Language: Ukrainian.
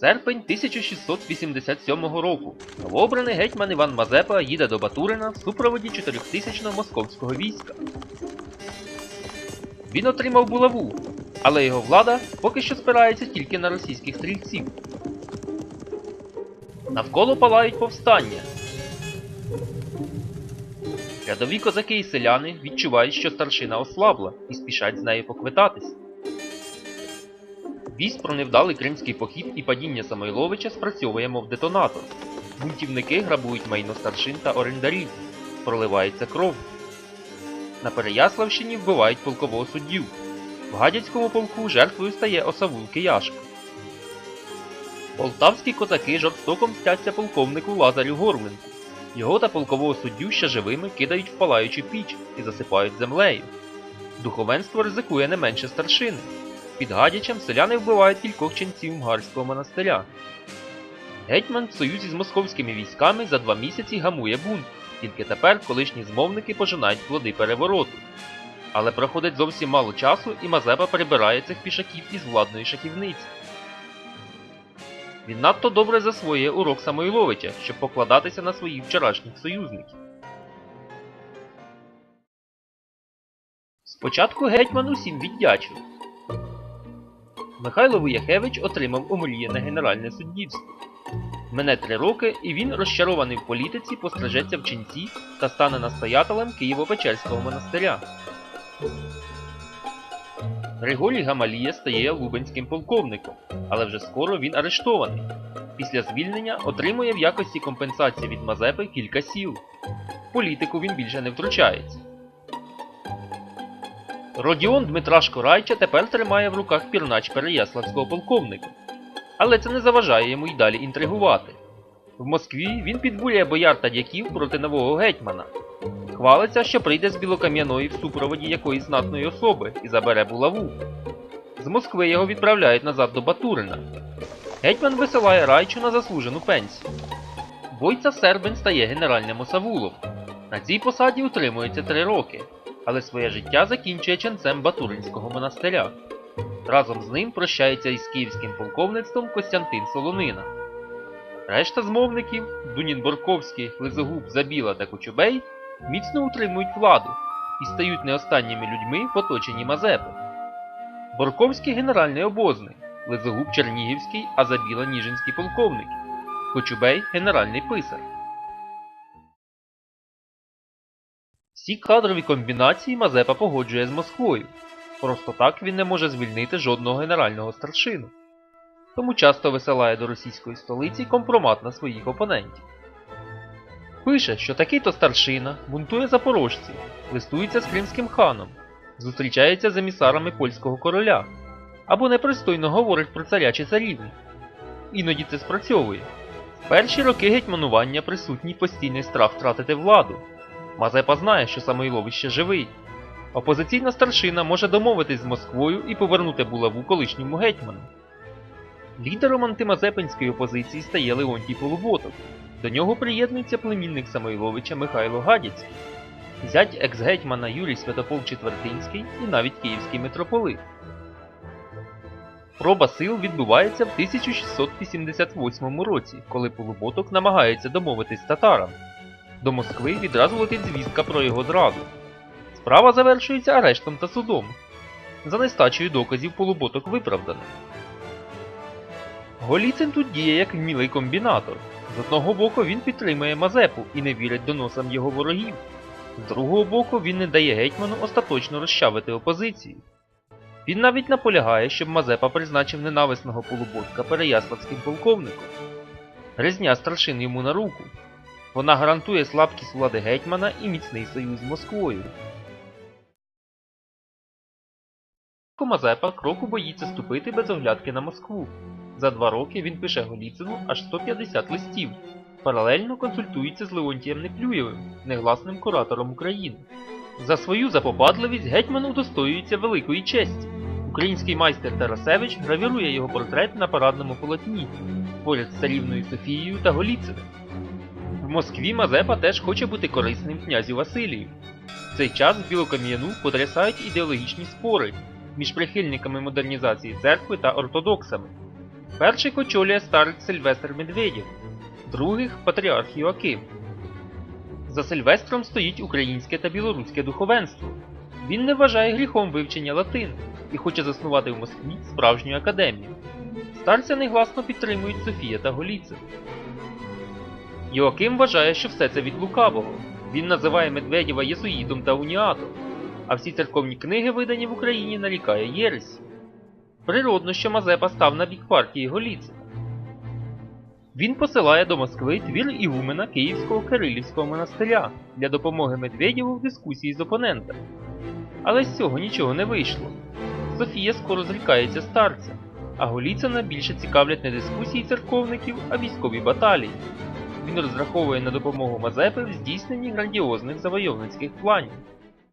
Серпень 1687 року. Новообраний гетьман Іван Мазепа їде до Батурина в супроводі 4000-го московського війська. Він отримав булаву, але його влада поки що спирається тільки на російських стрільців. Навколо палають повстання. Рядові козаки і селяни відчувають, що старшина ослабла і спішать з нею поквитатись. Вість про невдалий кримський похід і падіння Самойловича спрацьовує мов детонатор. Бунтівники грабують майно старшин та орендарів. Проливається кров. На Переяславщині вбивають полкового суддю. В Гадяцькому полку жертвою стає осавул Кияшко. Полтавські козаки жорстоко мстяться полковнику Лазарю Горленку. Його та полкового суддю ще живими кидають в палаючу піч і засипають землею. Духовенство ризикує не менше старшини. Під Гадячем селяни вбивають кількох ченців Мгарського монастиря. Гетьман в союзі з московськими військами за два місяці гамує бунт, тільки тепер колишні змовники пожинають плоди перевороту. Але проходить зовсім мало часу, і Мазепа прибирає цих пішаків із владної шахівниці. Він надто добре засвоює урок Самойловича, щоб покладатися на своїх вчорашніх союзників. Спочатку гетьман усім віддячив. Михайло Вияхевич отримав омріяне генеральне суддівство. Мине три роки, і він, розчарований в політиці, пострижеться в ченці та стане настоятелем Києво-Печерського монастиря. Григорій Гамалія стає лубенським полковником, але вже скоро він арештований. Після звільнення отримує в якості компенсації від Мазепи кілька сіл. Політику він більше не втручається. Родіон Дмитра Шкорайча тепер тримає в руках пірнач Переяславського полковника. Але це не заважає йому й далі інтригувати. В Москві він підбурює бояр та дяків проти нового гетьмана. Хвалиться, що прийде з Білокам'яної в супроводі якоїсь знатної особи і забере булаву. З Москви його відправляють назад до Батурина. Гетьман висилає райчу на заслужену пенсію. Войца Сербин стає генеральним осавулом. На цій посаді утримується три роки, але своє життя закінчує ченцем Батуринського монастиря. Разом з ним прощається із київським полковництвом Костянтин Солонина. Решта змовників Дунін Борковський, Лизогуб, Забіла та Кочубей міцно утримують владу і стають не останніми людьми в оточенні Мазепи. Борковський генеральний обозний, Лизогуб Чернігівський, а Забіла Ніжинський полковник, Кочубей генеральний писар. Всі кадрові комбінації Мазепа погоджує з Москвою. Просто так він не може звільнити жодного генерального старшину. Тому часто висилає до російської столиці компромат на своїх опонентів. Пише, що такий-то старшина бунтує запорожців, листується з кримським ханом, зустрічається з емісарами польського короля або непристойно говорить про царя чи царівню. Іноді це спрацьовує. В перші роки гетьманування присутній постійний страх втратити владу. Мазепа знає, що Самойлович ще живий. Опозиційна старшина може домовитись з Москвою і повернути булаву колишньому гетьману. Лідером антимазепинської опозиції стає Леонтій Полуботов. До нього приєднується племінник Самойловича Михайло Гадяцький, зять екс-гетьмана Юрій Святополк Четвертинський і навіть київський митрополит. Проба сил відбувається в 1688 році, коли Полуботок намагається домовитись з татарами. До Москви відразу летить звістка про його зраду. Справа завершується арештом та судом. За нестачею доказів полуботок виправдано. Голіцин тут діє як вмілий комбінатор. З одного боку він підтримує Мазепу і не вірить доносам його ворогів. З другого боку він не дає гетьману остаточно розчавити опозицію. Він навіть наполягає, щоб Мазепа призначив ненависного полуботка переяславським полковником. Резня старшин йому на руку. Вона гарантує слабкість влади гетьмана і міцний союз з Москвою. Мазепа кроку боїться ступити без оглядки на Москву. За два роки він пише Голіцину аж 150 листів. Паралельно консультується з Леонтієм Неплюєвим, негласним куратором України. За свою запопадливість гетьман удостоюється великої честі. Український майстер Тарасевич гравірує його портрет на парадному полотні поряд з царівною Софією та Голіциним. В Москві Мазепа теж хоче бути корисним князю Василію. В цей час в Білокам'яну потрясають ідеологічні спори між прихильниками модернізації церкви та ортодоксами. Перших очолює старець Сильвестр Медведєв, других патріарх Йоаким. За Сильвестром стоїть українське та білоруське духовенство. Він не вважає гріхом вивчення латини і хоче заснувати в Москві справжню академію. Старця негласно підтримують Софія та Голіцин. Йоаким вважає, що все це від лукавого. Він називає Медведєва єзуїтом та уніатом, а всі церковні книги, видані в Україні, нарікає Єресі. Природно, що Мазепа став на бік партії Голіцина. Він посилає до Москви твір Ігумена Київського Кирилівського монастиря для допомоги Медведєву в дискусії з опонентами. Але з цього нічого не вийшло. Софія скоро зрікається старця, а Голіцина більше цікавлять не дискусії церковників, а військові баталії. Він розраховує на допомогу Мазепи в здійсненні грандіозних завойовницьких планів.